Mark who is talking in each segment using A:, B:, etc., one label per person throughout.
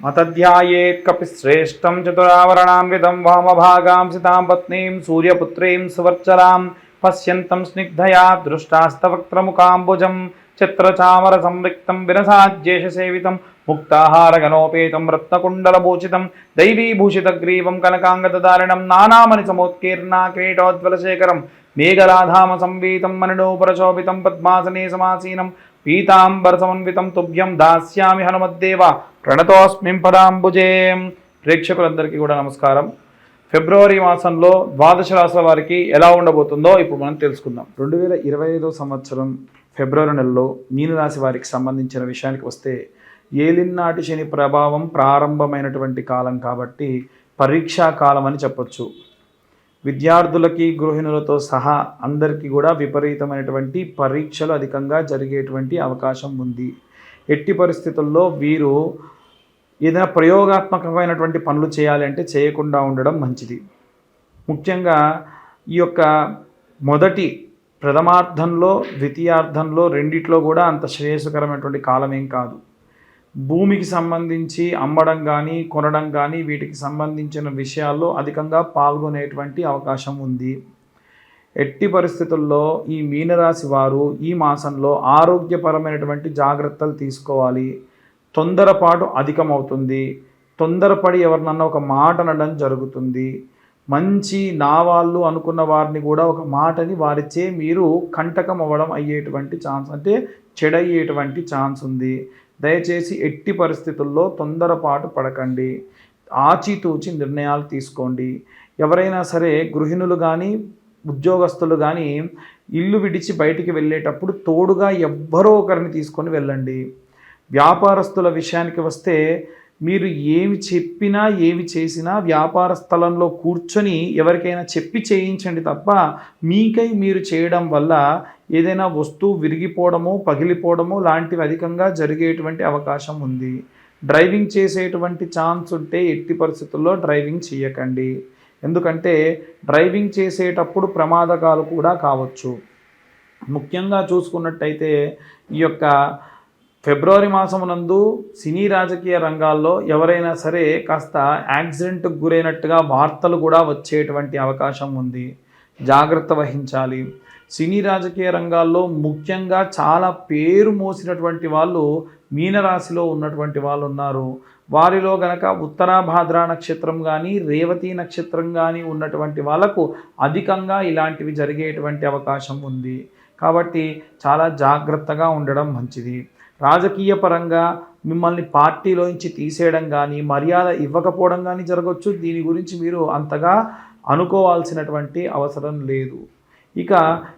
A: మతధ్యాయేత్ కపి శ్రేష్టం చతురావరణాన్వితం వామభాగాం సితాం పత్నీం సూర్యపుత్రీం సువర్చలాం పశ్యంతం స్నిగ్ధయా దృష్టాస్తవక్త్రముఖాంబుజం చిత్రచామర సంవిక్తం విరసాజ్యేషసేవితం ముక్తాహారగణోపేతం రత్నకుండలభూషితం దైవీభూషితగ్రీవం కనకాంగదారిణం నానామణి సమోత్కీర్ణా క్రీటోజ్వలశేఖరం మేఘలాధామ సంవీతం మణిడోపరశోభితం పద్మాసనే సమాసీనం పీతాంబర సమన్వితం తుభ్యం దాస్యామి హనుమద్దేవ ప్రణతోస్మిం పదాంబుజే ప్రేక్షకులందరికీ కూడా నమస్కారం. ఫిబ్రవరి మాసంలో ద్వాదశ రాశుల వారికి ఎలా ఉండబోతుందో ఇప్పుడు మనం తెలుసుకుందాం. రెండు వేల ఇరవై ఐదో సంవత్సరం ఫిబ్రవరి నెలలో మీనరాశి వారికి సంబంధించిన విషయానికి వస్తే ఏలినాటి శని ప్రభావం ప్రారంభమైనటువంటి కాలం కాబట్టి పరీక్షా కాలం అని చెప్పొచ్చు. విద్యార్థులకి గృహిణులతో సహా అందరికీ కూడా విపరీతమైనటువంటి పరీక్షలు అధికంగా జరిగేటువంటి అవకాశం ఉంది. ఎట్టి పరిస్థితుల్లో వీరు ఏదైనా ప్రయోగాత్మకమైనటువంటి పనులు చేయాలి అంటే చేయకుండా ఉండడం మంచిది. ముఖ్యంగా ఈ యొక్క మొదటి ప్రథమార్థంలో ద్వితీయార్థంలో రెండిట్లో కూడా అంత శ్రేయస్కరమైనటువంటి కాలం ఏం కాదు. భూమికి సంబంధించి అమ్మడం కానీ కొనడం కానీ వీటికి సంబంధించిన విషయాల్లో అధికంగా పాల్గొనేటువంటి అవకాశం ఉంది. ఎట్టి పరిస్థితుల్లో ఈ మీనరాశి వారు ఈ మాసంలో ఆరోగ్యపరమైనటువంటి జాగ్రత్తలు తీసుకోవాలి. తొందరపాటు అధికమవుతుంది. తొందరపడి ఎవరినన్నా ఒక మాట అనడం జరుగుతుంది. మంచి నా వాళ్ళు అనుకున్న వారిని కూడా ఒక మాటని వారిచే మీరు కంటకం అవ్వడం అయ్యేటువంటి ఛాన్స్ అంటే చెడయ్యేటువంటి ఛాన్స్ ఉంది. దయచేసి ఎట్టి పరిస్థితుల్లో తొందరపాటు పడకండి. ఆచితూచి నిర్ణయాలు తీసుకోండి. ఎవరైనా సరే గృహిణులు కానీ ఉద్యోగస్తులు కానీ ఇల్లు విడిచి బయటికి వెళ్ళేటప్పుడు తోడుగా ఎవ్వరో ఒకరిని తీసుకొని వెళ్ళండి. వ్యాపారస్తుల విషయానికి వస్తే మీరు ఏమి చెప్పినా ఏమి చేసినా వ్యాపార స్థలంలో కూర్చొని ఎవరికైనా చెప్పి చేయించండి తప్ప మీకై మీరు చేయడం వల్ల ఏదైనా వస్తువు విరిగిపోవడము పగిలిపోవడము లాంటివి అధికంగా జరిగేటువంటి అవకాశం ఉంది. డ్రైవింగ్ చేసేటువంటి ఛాన్స్ ఉంటే ఎట్టి పరిస్థితుల్లో డ్రైవింగ్ చేయకండి ఎందుకంటే డ్రైవింగ్ చేసేటప్పుడు ప్రమాదకాలు కూడా కావచ్చు. ముఖ్యంగా చూసుకున్నట్టయితే ఈ యొక్క ఫిబ్రవరి మాసమునందు సినీ రాజకీయ రంగాల్లో ఎవరైనా సరే కాస్త యాక్సిడెంట్కు గురైనట్టుగా వార్తలు కూడా వచ్చేటువంటి అవకాశం ఉంది. జాగ్రత్త వహించాలి. సినీ రాజకీయ రంగాల్లో ముఖ్యంగా చాలా పేరు మోసినటువంటి వాళ్ళు మీనరాశిలో ఉన్నటువంటి వాళ్ళు ఉన్నారు వారిలో గనక ఉత్తరాభాద్ర నక్షత్రం కానీ రేవతి నక్షత్రం కానీ ఉన్నటువంటి వాళ్ళకు అధికంగా ఇలాంటివి జరిగేటువంటి అవకాశం ఉంది. కాబట్టి చాలా జాగ్రత్తగా ఉండడం మంచిది. రాజకీయ పరంగా మిమ్మల్ని పార్టీలోంచి తీసేయడం కానీ మర్యాద ఇవ్వకపోవడం కానీ జరగవచ్చు దీని గురించి మీరు అంతగా అనుకోవాల్సినటువంటి అవసరం లేదు. ఇక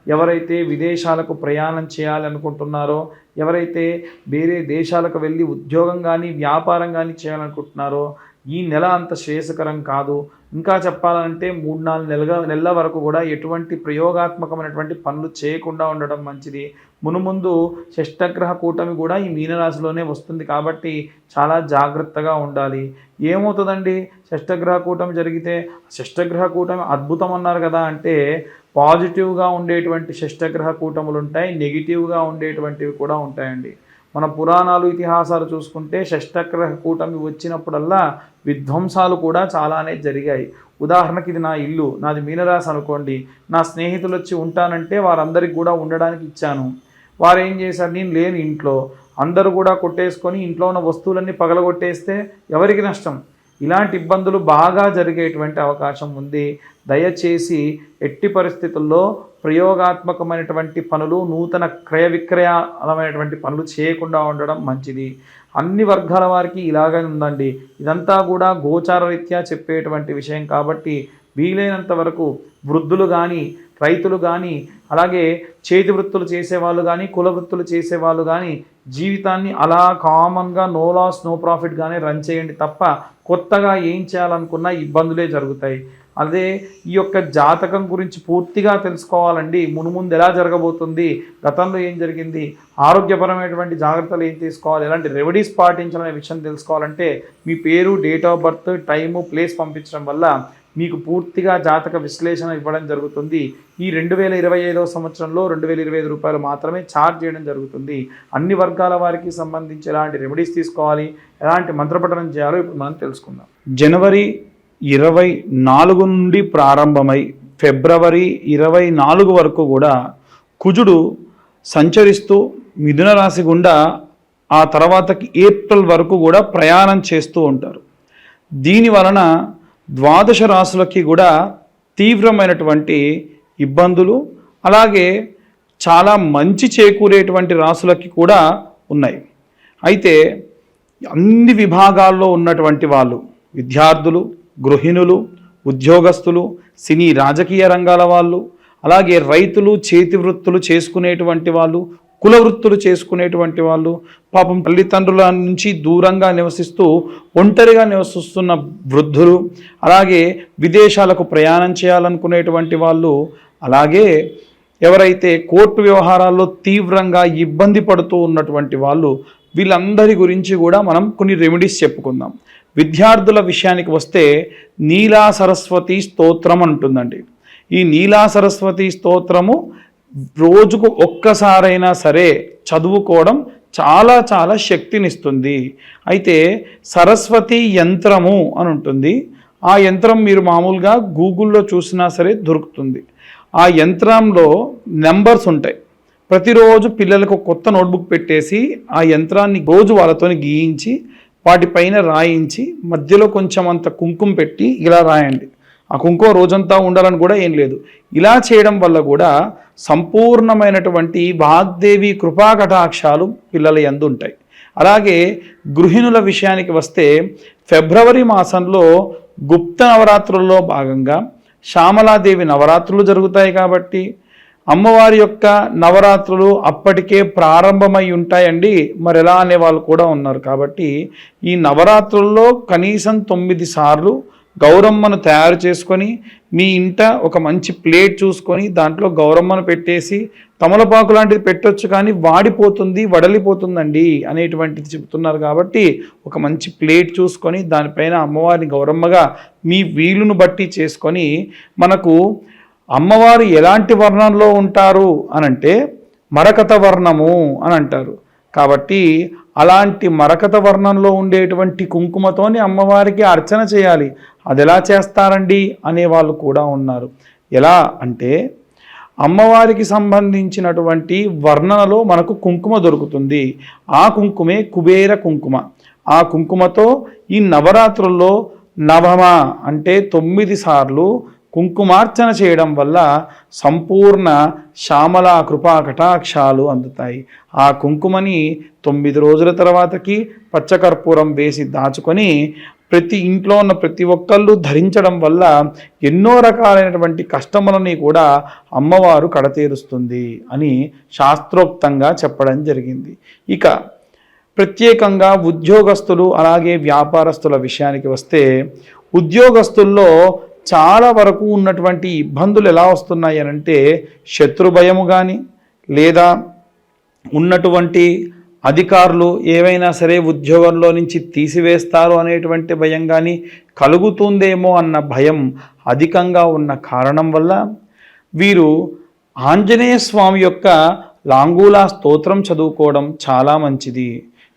A: ఎవరైతే విదేశాలకు ప్రయాణం చేయాలనుకుంటున్నారో ఎవరైతే వేరే దేశాలకు వెళ్ళి ఉద్యోగం కానీ వ్యాపారం కానీ చేయాలనుకుంటున్నారో ఈ నెల అంత శ్రేయస్కరం కాదు. ఇంకా చెప్పాలంటే మూడు నాలుగు నెలగా నెలల వరకు కూడా ఎటువంటి ప్రయోగాత్మకమైనటువంటి పనులు చేయకుండా ఉండడం మంచిది. మునుముందు షష్టగ్రహ కూటమి కూడా ఈ మీనరాశిలోనే వస్తుంది కాబట్టి చాలా జాగ్రత్తగా ఉండాలి. ఏమవుతుందండి? షష్టగ్రహ కూటమి జరిగితే షష్టగ్రహ కూటమి అద్భుతం అన్నారు కదా అంటే పాజిటివ్గా ఉండేటువంటి షష్టగ్రహ కూటములు ఉంటాయి నెగిటివ్గా ఉండేటువంటివి కూడా ఉంటాయండి. మన పురాణాలు ఇతిహాసాలు చూసుకుంటే షష్టగ్రహ కూటమి వచ్చినప్పుడల్లా విధ్వంసాలు కూడా చాలానే జరిగాయి. ఉదాహరణకి ఇది నా ఇల్లు నాది మీనరాశి అనుకోండి. నా స్నేహితులు వచ్చి ఉంటానంటే వారందరికి కూడా ఉండడానికి ఇచ్చాను. వారు ఏం చేశారు? నేను లేని ఇంట్లో. అందరూ కూడా కొట్టేసుకొని ఇంట్లో ఉన్న వస్తువులన్నీ పగలగొట్టేస్తే ఎవరికి నష్టం? ఇలాంటి ఇబ్బందులు బాగా జరిగేటువంటి అవకాశం ఉంది. దయచేసి ఎట్టి పరిస్థితుల్లో ప్రయోగాత్మకమైనటువంటి పనులు నూతన క్రయ విక్రయాలమైనటువంటి పనులు చేయకుండా ఉండడం మంచిది. అన్ని వర్గాల వారికి ఇలాగే ఉందండి. ఇదంతా కూడా గోచార రీత్యా చెప్పేటువంటి విషయం కాబట్టి వీలైనంత వరకు వృద్ధులు కానీ రైతులు కానీ అలాగే చేతి వృత్తులు చేసేవాళ్ళు కానీ కుల వృత్తులు చేసేవాళ్ళు కానీ జీవితాన్ని అలా కామన్గా నో లాస్ నో ప్రాఫిట్గానే రన్ చేయండి తప్ప కొత్తగా ఏం చేయాలనుకున్నా ఇబ్బందులే జరుగుతాయి. అదే ఈ యొక్క జాతకం గురించి పూర్తిగా తెలుసుకోవాలండి. మునుముందు ఎలా జరగబోతుంది గతంలో ఏం జరిగింది ఆరోగ్యపరమైనటువంటి జాగ్రత్తలు ఏం తీసుకోవాలి ఎలాంటి రెమెడీస్ పాటించాలనే విషయం తెలుసుకోవాలంటే మీ పేరు date of birth time place పంపించడం వల్ల మీకు పూర్తిగా జాతక విశ్లేషణ ఇవ్వడం జరుగుతుంది. ఈ రెండు వేల ఇరవై ఐదవ సంవత్సరంలో రెండు వేల ఇరవై ఐదు రూపాయలు మాత్రమే ఛార్జ్ చేయడం జరుగుతుంది. అన్ని వర్గాల వారికి సంబంధించి ఎలాంటి రెమెడీస్ తీసుకోవాలి ఎలాంటి మంత్రపఠనం చేయాలో ఇప్పుడు మనం తెలుసుకుందాం. జనవరి ఇరవై నాలుగు నుండి ప్రారంభమై ఫిబ్రవరి ఇరవై నాలుగు వరకు కూడా కుజుడు సంచరిస్తూ మిథున రాశి గుండా ఆ తర్వాతకి ఏప్రిల్ వరకు కూడా ప్రయాణం చేస్తూ ఉంటారు. దీని వలన ద్వాదశ రాశులకి కూడా తీవ్రమైనటువంటి ఇబ్బందులు అలాగే చాలా మంచి చేకూరేటువంటి రాసులకి కూడా ఉన్నాయి. అయితే అన్ని విభాగాల్లో ఉన్నటువంటి వాళ్ళు విద్యార్థులు గృహిణులు ఉద్యోగస్తులు సినీ రాజకీయ రంగాల వాళ్ళు అలాగే రైతులు చేతి వృత్తులు చేసుకునేటువంటి వాళ్ళు కుల వృత్తులు చేసుకునేటువంటి వాళ్ళు పాపం తల్లిదండ్రుల నుంచి దూరంగా నివసిస్తూ ఒంటరిగా నివసిస్తున్న వృద్ధులు అలాగే విదేశాలకు ప్రయాణం చేయాలనుకునేటువంటి వాళ్ళు అలాగే ఎవరైతే కోర్టు వ్యవహారాల్లో తీవ్రంగా ఇబ్బంది పడుతూ ఉన్నటువంటి వాళ్ళు వీళ్ళందరి గురించి కూడా మనం కొన్ని రెమెడీస్ చెప్పుకుందాం. విద్యార్థుల విషయానికి వస్తే నీలా సరస్వతి స్తోత్రం అంటుందండి. ఈ నీలా సరస్వతి స్తోత్రము రోజుకు ఒక్కసారైనా సరే చదువుకోవడం చాలా చాలా శక్తినిస్తుంది. అయితే సరస్వతి యంత్రము అని ఉంటుంది. ఆ యంత్రం మీరు మామూలుగా గూగుల్లో చూసినా సరే దొరుకుతుంది. ఆ యంత్రంలో నెంబర్స్ ఉంటాయి. ప్రతిరోజు పిల్లలకు కొత్త నోట్బుక్ పెట్టేసి ఆ యంత్రాన్ని రోజు వాళ్ళతోని గీయించి వాటిపైన రాయించి మధ్యలో కొంచెం అంత కుంకుమ పెట్టి ఇలా రాయండి. ఆ కుంకుమ రోజంతా ఉండాలని కూడా ఏం లేదు. ఇలా చేయడం వల్ల కూడా సంపూర్ణమైనటువంటి వాగ్దేవి కృపా కటాక్షాలు పిల్లల ఎందు ఉంటాయి. అలాగే గృహిణుల విషయానికి వస్తే ఫిబ్రవరి మాసంలో గుప్త నవరాత్రుల్లో భాగంగా శ్యామలాదేవి నవరాత్రులు జరుగుతాయి కాబట్టి అమ్మవారి యొక్క నవరాత్రులు అప్పటికే ప్రారంభమై ఉంటాయండి. మరి ఎలా అనే వాళ్ళు కూడా ఉన్నారు కాబట్టి ఈ నవరాత్రుల్లో కనీసం తొమ్మిది సార్లు గౌరమ్మను తయారు చేసుకొని మీ ఇంట ఒక మంచి ప్లేట్ చూసుకొని దాంట్లో గౌరమ్మను పెట్టేసి తమలపాకు లాంటిది పెట్టొచ్చు కానీ వాడిపోతుంది వడలిపోతుందండి అనేటువంటిది చెబుతున్నారు కాబట్టి ఒక మంచి ప్లేట్ చూసుకొని దానిపైన అమ్మవారిని గౌరమ్మగా మీ వీలును బట్టి చేసుకొని మనకు అమ్మవారు ఎలాంటి వర్ణంలో ఉంటారు అనంటే మరకత వర్ణము అని అంటారు. కాబట్టి అలాంటి మరకత వర్ణంలో ఉండేటువంటి కుంకుమతోని అమ్మవారికి అర్చన చేయాలి. అది ఎలా చేస్తారండి? అనే వాళ్ళు కూడా ఉన్నారు. ఎలా అంటే అమ్మవారికి సంబంధించినటువంటి వర్ణనలో మనకు కుంకుమ దొరుకుతుంది. ఆ కుంకుమే కుబేర కుంకుమ. ఆ కుంకుమతో ఈ నవరాత్రుల్లో నవమ అంటే తొమ్మిది సార్లు కుంకుమార్చన చేయడం వల్ల సంపూర్ణ శ్యామల కృపా కటాక్షాలు అందుతాయి. ఆ కుంకుమని తొమ్మిది రోజుల తర్వాతకి పచ్చకర్పూరం వేసి దాచుకొని ప్రతి ఇంట్లో ఉన్న ప్రతి ఒక్కళ్ళు ధరించడం వల్ల ఎన్నో రకాలైనటువంటి కష్టములని కూడా అమ్మవారు కడతీరుస్తుంది అని శాస్త్రోక్తంగా చెప్పడం జరిగింది. ఇక ప్రత్యేకంగా ఉద్యోగస్తులు అలాగే వ్యాపారస్తుల విషయానికి వస్తే ఉద్యోగస్తుల్లో చాలా వరకు ఉన్నటువంటి ఇబ్బందులు ఎలా వస్తున్నాయి అంటే శత్రు భయము కానీ లేదా ఉన్నటువంటి అధికారులు ఏవైనా సరే ఉద్యోగంలో నుంచి తీసివేస్తారు అనేటువంటి భయం కానీ కలుగుతుందేమో అన్న భయం అధికంగా ఉన్న కారణం వల్ల వీరు ఆంజనేయ స్వామి యొక్క లాంగూలా స్తోత్రం చదువుకోవడం చాలా మంచిది.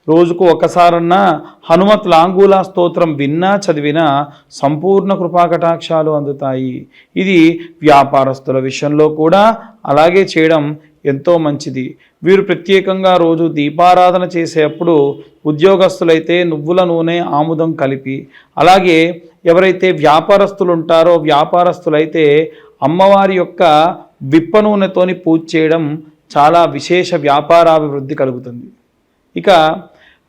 A: రోజుకు ఒకసారన్నా హనుమత్ లాంగూలా స్తోత్రం విన్నా చదివినా సంపూర్ణ కృపాకటాక్షాలు అందుతాయి. ఇది వ్యాపారస్తుల విషయంలో కూడా అలాగే చేయడం ఎంతో మంచిది. వీరు ప్రత్యేకంగా రోజు దీపారాధన చేసేటప్పుడు ఉద్యోగస్తులైతే నువ్వుల నూనె ఆముదం కలిపి. అలాగే ఎవరైతే వ్యాపారస్తులు ఉంటారో వ్యాపారస్తులైతే అమ్మవారి యొక్క విప్ప నూనెతోని పూజ చేయడం చాలా విశేష వ్యాపారాభివృద్ధి కలుగుతుంది. ఇక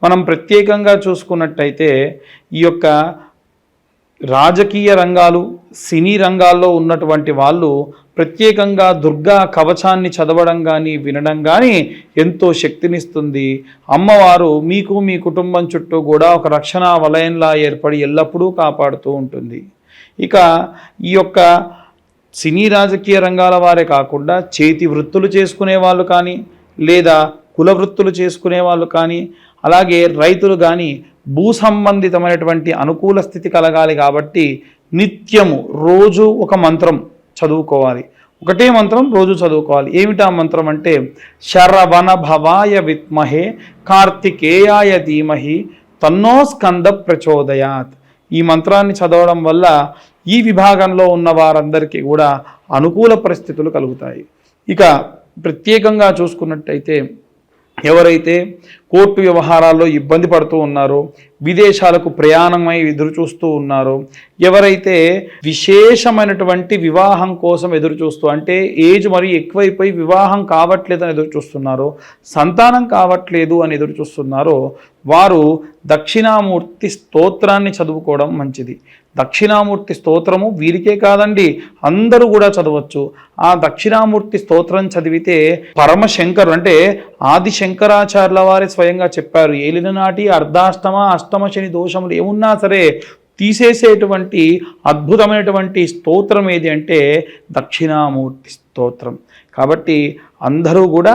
A: మనం ప్రత్యేకంగా చూసుకున్నట్టయితే ఈ యొక్క రాజకీయ రంగాలు సినీ రంగాల్లో ఉన్నటువంటి వాళ్ళు ప్రత్యేకంగా దుర్గా కవచాన్ని చదవడం కానీ వినడం కానీ ఎంతో శక్తినిస్తుంది. అమ్మవారు మీకు మీ కుటుంబం చుట్టూ కూడా ఒక రక్షణ వలయంలా ఏర్పడి ఎల్లప్పుడూ కాపాడుతూ ఉంటుంది. ఇక ఈ యొక్క సినీ రాజకీయ రంగాల వారే కాకుండా చేతి వృత్తులు చేసుకునే వాళ్ళు కానీ లేదా కుల వృత్తులు చేసుకునే వాళ్ళు కానీ అలాగే రైతులు కానీ భూ సంబంధితమైనటువంటి అనుకూల స్థితి కలగాలి కాబట్టి నిత్యము రోజు ఒక మంత్రం చదువుకోవాలి. ఒకటే మంత్రం రోజు చదువుకోవాలి. ఏమిటా మంత్రం అంటే శరవణ భవాయ విత్మహే కార్తికేయాయ ధీమహి తన్నో స్కంద ప్రచోదయాత్. ఈ మంత్రాన్ని చదవడం వల్ల ఈ విభాగంలో ఉన్న వారందరికీ కూడా అనుకూల పరిస్థితులు కలుగుతాయి. ఇక ప్రత్యేకంగా చూసుకున్నట్టయితే ఎవరైతే కోర్టు వ్యవహారాల్లో ఇబ్బంది పడుతూ ఉన్నారో విదేశాలకు ప్రయాణమై ఎదురు చూస్తూ ఉన్నారో ఎవరైతే విశేషమైనటువంటి వివాహం కోసం ఎదురు చూస్తూ అంటే ఏజ్ మరి ఎక్కువైపోయి వివాహం కావట్లేదు అని ఎదురు చూస్తున్నారో సంతానం కావట్లేదు అని ఎదురు చూస్తున్నారో వారు దక్షిణామూర్తి స్తోత్రాన్ని చదువుకోవడం మంచిది. దక్షిణామూర్తి స్తోత్రము వీరికే కాదండి అందరూ కూడా చదవచ్చు. ఆ దక్షిణామూర్తి స్తోత్రం చదివితే పరమశంకరు అంటే ఆది శంకరాచార్యుల వారే స్వయంగా చెప్పారు ఏలిన నాటి అర్ధాష్టమ అష్టమ శని దోషములు ఏమున్నా సరే తీసేసేటువంటి అద్భుతమైనటువంటి స్తోత్రం ఏది అంటే దక్షిణామూర్తి స్తోత్రం. కాబట్టి అందరూ కూడా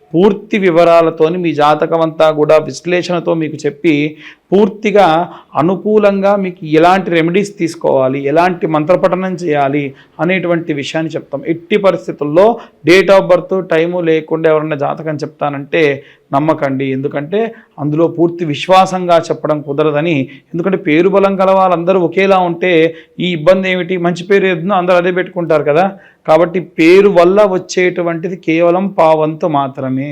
A: పూర్తి వివరాలతోని మీ జాతకం అంతా కూడా విశ్లేషణతో మీకు చెప్పి పూర్తిగా అనుకూలంగా మీకు ఎలాంటి రెమెడీస్ తీసుకోవాలి ఎలాంటి మంత్రపఠనం చేయాలి అనేటువంటి విషయాన్ని చెప్తాం. ఎట్టి పరిస్థితుల్లో డేట్ ఆఫ్ బర్త్ టైము లేకుండా ఎవరన్నా జాతకం చెప్తానంటే నమ్మకండి. ఎందుకంటే అందులో పూర్తి విశ్వాసంగా చెప్పడం కుదరదని ఎందుకంటే పేరు బలం గల వాళ్ళందరూ ఒకేలా ఉంటే ఈ ఇబ్బంది ఏమిటి? మంచి పేరు ఏదో అందరూ అదే పెట్టుకుంటారు కదా. కాబట్టి పేరు వల్ల వచ్చేటువంటిది కేవలం పావంతు మాత్రమే.